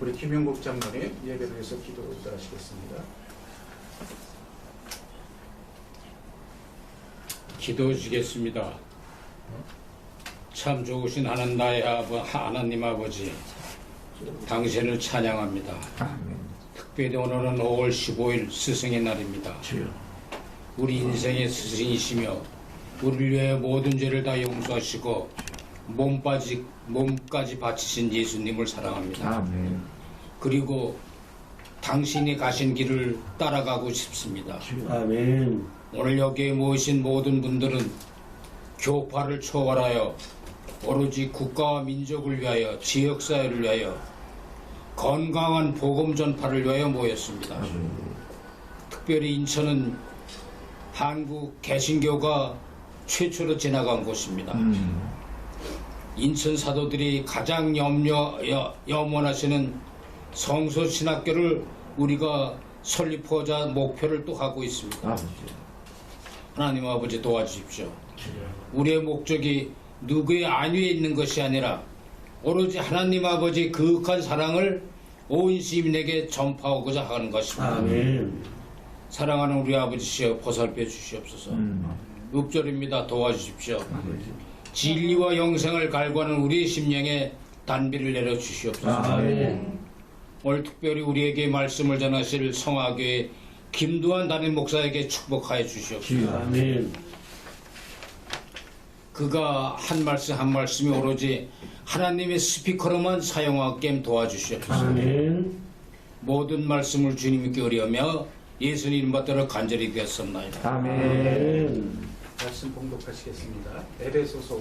우리 김영국 장로님 예배를 위해서 기도를 하시겠습니다. 기도드리겠습니다. 참 좋으신 하나님 나의 아버, 하나님 아버지, 당신을 찬양합니다. 아멘. 특별히 오늘은 5월 15일 스승의 날입니다. 주여. 우리 인생의 스승이시며 우리를 위해 모든 죄를 다 용서하시고 몸까지, 몸까지 바치신 예수님을 사랑합니다. 아멘. 그리고 당신이 가신 길을 따라가고 싶습니다. 아멘. 오늘 여기에 모이신 모든 분들은 교파를 초월하여 오로지 국가와 민족을 위하여 지역사회를 위하여 건강한 복음 전파를 위하여 모였습니다. 아멘. 특별히 인천은 한국 개신교가 최초로 지나간 곳입니다. 음. 인천 사도들이 가장 염려, 여- 염원하시는 성소 신학교를 우리가 설립하자 목표를 또 하고 있습니다. 아버지. 하나님 아버지 도와주십시오. 주여. 우리의 목적이 누구의 안위에 있는 것이 아니라 오로지 하나님 아버지 그윽한 사랑을 온 시민에게 전파하고자 하는 것입니다. 아멘. 사랑하는 우리 아버지시여 보살펴 주시옵소서. 음. 6절입니다. 도와주십시오. 아버지. 진리와 영생을 갈구하는 우리의 심령에 단비를 내려 주시옵소서. 아멘. 오늘 특별히 우리에게 말씀을 전하실 성화교회 김두한 담임 목사에게 축복하여 주시옵소서. 주여. 아멘. 그가 한 말씀 한 말씀이 오로지 하나님의 스피커로만 사용하게 도와주시옵소서. 아멘. 모든 말씀을 주님께 의뢰하며 예수님 받들어 간절히 되었습니다. 아멘. 아멘. 말씀 봉독하시겠습니다. 에베소서